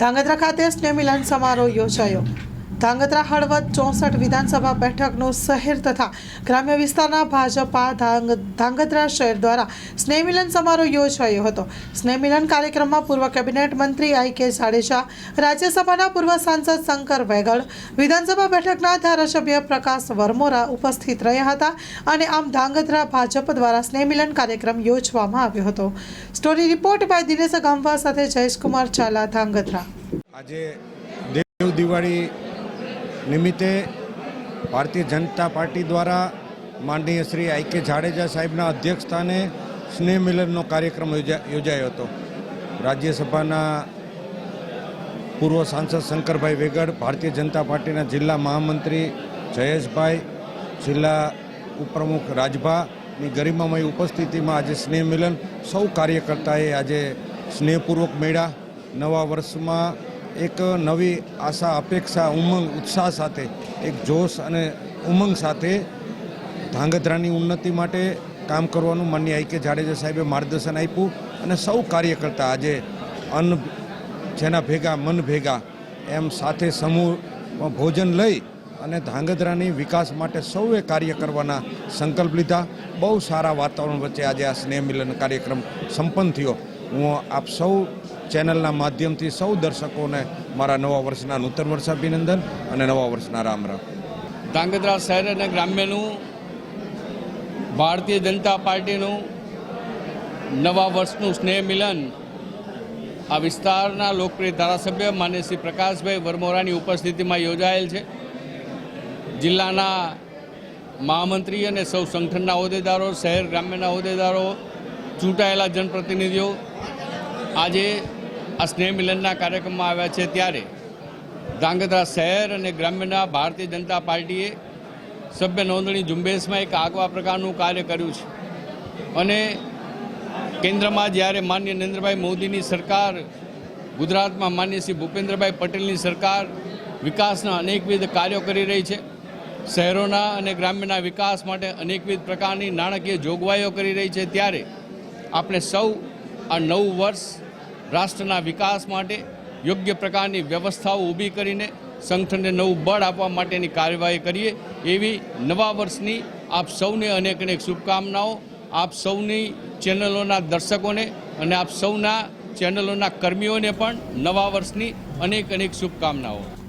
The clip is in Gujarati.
ધાંગધ્રા ખાતે સ્નેહ મિલન સમારોહ યોજાયો. ધાંગધ્રા હળવદ ચોસઠ વિધાનસભા બેઠકનું શહેર તથા ગ્રામ્ય વિસ્તારના ભાજપા ધાંગધ્રા શહેર દ્વારા સ્નેહમિલન સમારોહ યોજાયો હતો. સ્નેહમિલન કાર્યક્રમમાં પૂર્વ કેબિનેટ મંત્રી આઈ કે જાડેજા, રાજ્યસભાના પૂર્વ સાંસદ શંકર વેગળ, વિધાનસભા બેઠકના ધારાસભ્ય પ્રકાશ વર્મોરા ઉપસ્થિત રહ્યા હતા અને આમ ધાંગધ્રા ભાજપ દ્વારા સ્નેહમિલન કાર્યક્રમ યોજવામાં આવ્યો હતો. Story report by Dinesh Gamva સાથે જયેશકુમાર ચાલા ધાંગધ્રા. આજે દેવ દિવાળી નિમિત્તે ભારતીય જનતા પાર્ટી દ્વારા માનનીય શ્રી આઈ કે જાડેજા સાહેબના અધ્યક્ષસ્થાને સ્નેહ મિલનનો કાર્યક્રમ યોજા- યોજાયો હતો. રાજ્યસભાના પૂર્વ સાંસદ શંકરભાઈ વેગડ, ભારતીય જનતા પાર્ટીના જિલ્લા મહામંત્રી જયેશભાઈ, જિલ્લા ઉપપ્રમુખ રાજભાની ગરિમામય ઉપસ્થિતિમાં આજે સ્નેહ મિલન. સૌ કાર્યકર્તાએ આજે સ્નેહપૂર્વક મેળા. નવા વર્ષમાં એક નવી આશા, અપેક્ષા, ઉમંગ, ઉત્સાહ સાથે, એક જોશ અને ઉમંગ સાથે ધાંગધ્રાની ઉન્નતિ માટે કામ કરવાનું માન્ય આઈ કે જાડેજા સાહેબે માર્ગદર્શન આપ્યું અને સૌ કાર્યકર્તા આજે અન્ન જેના ભેગા, મન ભેગા, એમ સાથે સમૂહ ભોજન લઈ અને ધાંગધ્રાની વિકાસ માટે સૌએ કાર્ય કરવાના સંકલ્પ લીધા. બહુ સારા વાતાવરણ વચ્ચે આજે આ સ્નેહ મિલન કાર્યક્રમ સંપન્ન થયો. હું આપ સૌ ચેનલના માધ્યમથી સૌ દર્શકોને મારા નવા વર્ષના નૂતન વર્ષ અભિનંદન અને નવા વર્ષના રામ રામ. ધાંગધ્રા શહેર અને ગ્રામ્યનું, ભારતીય જનતા પાર્ટીનું નવા વર્ષનું સ્નેહ મિલન આ વિસ્તારના લોકપ્રિય ધારાસભ્ય માન્ય શ્રી પ્રકાશભાઈ વરમોરાની ઉપસ્થિતિમાં યોજાયેલ છે. જિલ્લાના મહામંત્રી અને સૌ સંગઠનના હોદ્દેદારો, શહેર ગ્રામ્યના હોદ્દેદારો, ચૂંટાયેલા જનપ્રતિનિધિઓ, આજે આ સ્નેહ મિલનના કાર્યક્રમમાં આવ્યા છે ત્યારે ધાંગધ્રા શહેર અને ગ્રામ્યના ભારતીય જનતા પાર્ટીએ સભ્ય નોંધણી ઝુંબેશમાં એક આગવા પ્રકારનું કાર્ય કર્યું છે. અને કેન્દ્રમાં જ્યારે માન્ય નરેન્દ્રભાઈ મોદીની સરકાર, ગુજરાતમાં માન્ય શ્રી ભૂપેન્દ્રભાઈ પટેલની સરકાર વિકાસના અનેકવિધ કાર્યો કરી રહી છે. શહેરોના અને ગ્રામ્યના વિકાસ માટે અનેકવિધ પ્રકારની નાણાકીય જોગવાઈઓ કરી રહી છે. ત્યારે આપણે સૌ આ નવું વર્ષ રાષ્ટ્રના વિકાસ માટે યોગ્ય પ્રકારની વ્યવસ્થાઓ ઊભી કરીને સંગઠનને નવું બળ આપવા માટેની કાર્યવાહી કરીએ એવી નવા વર્ષની આપ સૌને અનેક અનેક શુભકામનાઓ. આપ સૌની ચેનલોના દર્શકોને અને આપ સૌના ચેનલોના કર્મીઓને પણ નવા વર્ષની અનેક અનેક શુભકામનાઓ.